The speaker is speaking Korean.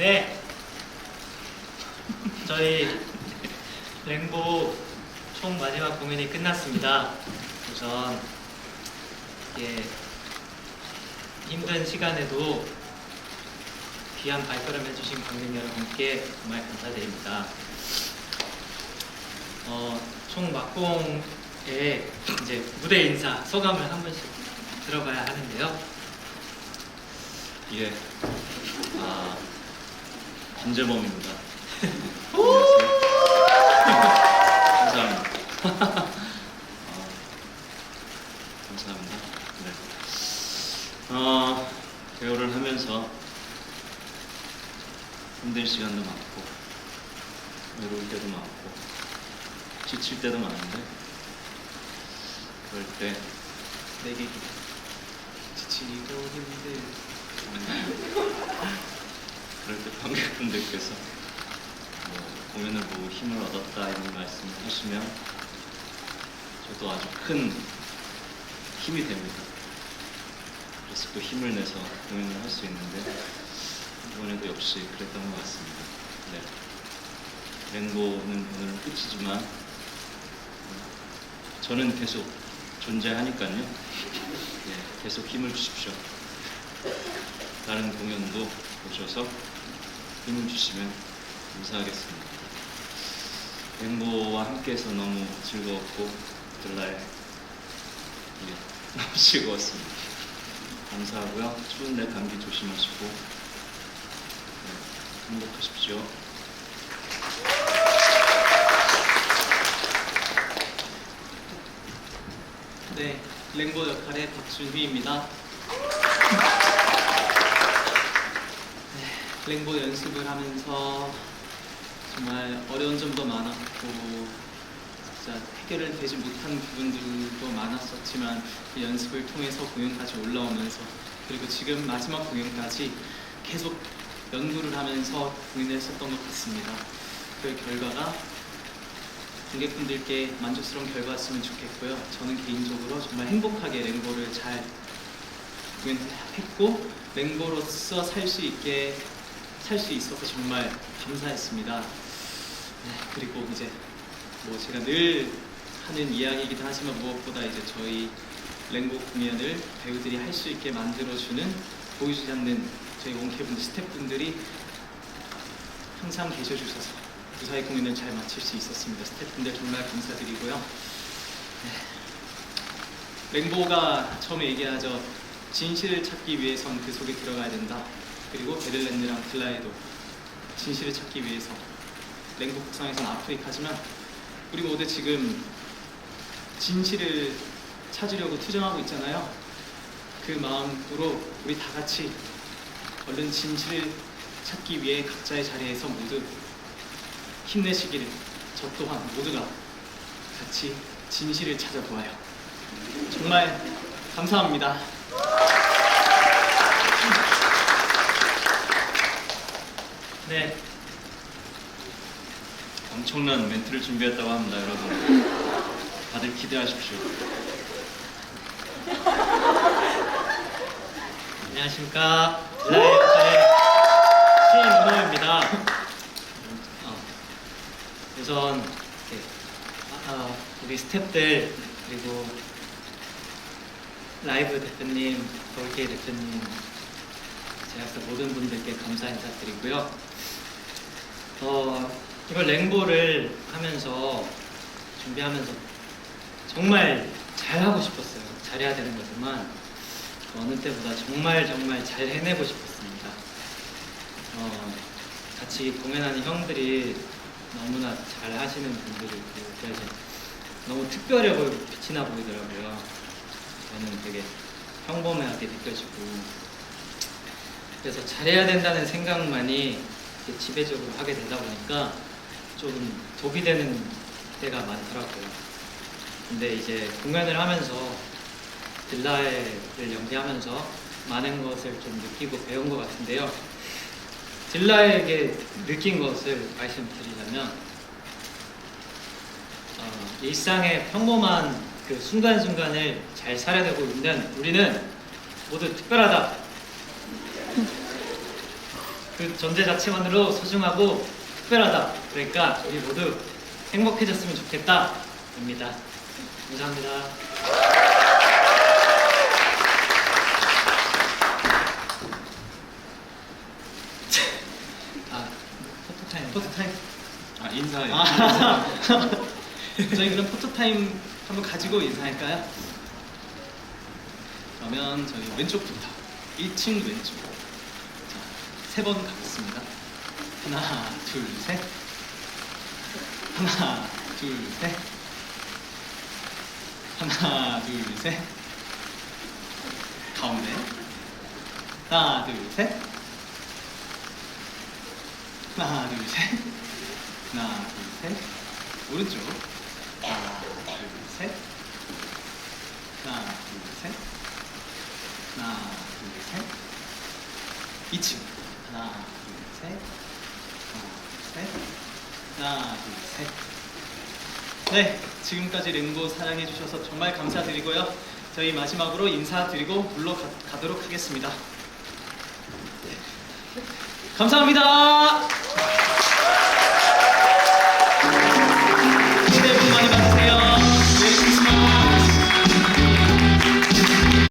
네. 저희 랭보 총 마지막 공연이 끝났습니다. 우선 이게 힘든 시간에도 귀한 발걸음 해주신 관객 여러분께 정말 감사드립니다. 어, 총 막공의 이제 무대 인사 소감을 한 번씩 들어봐야 하는데요. 예. 아, 김재범입니다. 감사합니다. 어, 감사합니다. 네. 어, 배우를 하면서 힘든 시간도 많고, 외로울 때도 많고, 지칠 때도 많은데, 그럴 때 내게 지치고 힘들 그럴 때 관객분들께서 뭐 공연을 보고 힘을 얻었다 이런 말씀을 하시면 저도 아주 큰 힘이 됩니다. 그래서 또 힘을 내서 공연을 할 수 있는데 이번에도 역시 그랬던 것 같습니다. 네. 랭보는 오늘은 끝이지만 어, 저는 계속 존재하니까요. 네, 계속 힘을 주십시오. 다른 공연도 오셔서 힘을 주시면 감사하겠습니다. 랭보와 함께해서 너무 즐거웠고 들날 예, 너무 즐거웠습니다. 감사하고요. 추운데 감기 조심하시고 네, 행복하십시오. 네, 랭보 역할의 박준휘입니다. 랭보 연습을 하면서 정말 어려운 점도 많았고 진짜 해결을 되지 못한 부분들도 많았었지만 그 연습을 통해서 공연까지 올라오면서 그리고 지금 마지막 공연까지 계속 연구를 하면서 공연을 했었던 것 같습니다. 그 결과가 관객분들께 만족스러운 결과였으면 좋겠고요. 저는 개인적으로 정말 행복하게 랭보를 잘 공연했고 랭보로서 살 수 있게 살수 있어서 정말 감사했습니다. 네, 그리고 이제 뭐 제가 늘 하는 이야기이기도 하지만 무엇보다 이제 저희 랭보 공연을 배우들이 할 수 있게 만들어주는 보여주지 않는 저희 원캐분들 스태프분들이 항상 계셔주셔서 무사히 공연을 잘 마칠 수 있었습니다. 스태프분들 정말 감사드리고요. 네. 랭보가 처음에 얘기하죠. 진실을 찾기 위해선 그 속에 들어가야 된다. 그리고 베를랜드랑 플라에도 진실을 찾기 위해서 랭보 국상에선 아프리카지만 우리 모두 지금 진실을 찾으려고 투정하고 있잖아요. 그 마음으로 우리 다 같이 얼른 진실을 찾기 위해 각자의 자리에서 모두 힘내시기를 저 또한 모두가 같이 진실을 찾아보아요. 정말 감사합니다. 네, 엄청난 멘트를 준비했다고 합니다, 여러분. 다들 기대하십시오. 안녕하십니까. 라이브의 신은호입니다. 어, 우선 이렇게, 아, 아, 우리 스태프들 그리고 라이브 대표님, 더울게 대표님, 제작사 모든 분들께 감사 인사드리고요. 어, 이걸 랭보를 하면서 준비하면서 정말 잘하고 싶었어요. 잘해야 되는 거지만 어느 때보다 정말 정말 잘 해내고 싶었습니다. 어, 같이 공연하는 형들이 너무나 잘 하시는 분들이 있고 그래서 너무 특별해 보이고 빛이 나 보이더라고요. 저는 되게 평범하게 느껴지고 그래서 잘해야 된다는 생각만이 지배적으로 하게 되다 보니까 좀 독이 되는 때가 많더라고요. 근데 이제 공연을 하면서 딜라를 연기하면서 많은 것을 좀 느끼고 배운 것 같은데요. 딜라에게 느낀 것을 말씀드리자면 어, 일상의 평범한 그 순간순간을 잘 살아내고 있는 우리는 모두 특별하다. 그 존재 자체만으로 소중하고 특별하다. 그러니까 우리 모두 행복해졌으면 좋겠다 입니다. 감사합니다. 아, 포토타임. 포토타임. 아 인사해. 아, 저희 그럼 포토타임 한번 가지고 인사할까요? 그러면 저희 왼쪽부터 1층 왼쪽 세 번 가겠습니다 하나 둘 셋 하나 둘 셋 하나 둘 셋 가운데 하나 둘 셋 하나 둘 셋 하나, 둘, 셋. 오른쪽. 하나, 둘, 셋. 하나, 둘, 셋. 하나, 둘, 셋. 2층. 하나, 둘, 셋. 하나, 둘, 셋. 하나, 둘, 셋. 네, 지금까지 랭보 사랑해주셔서 정말 감사드리고요. 저희 마지막으로 인사드리고 물러가도록 하겠습니다. 감사합니다.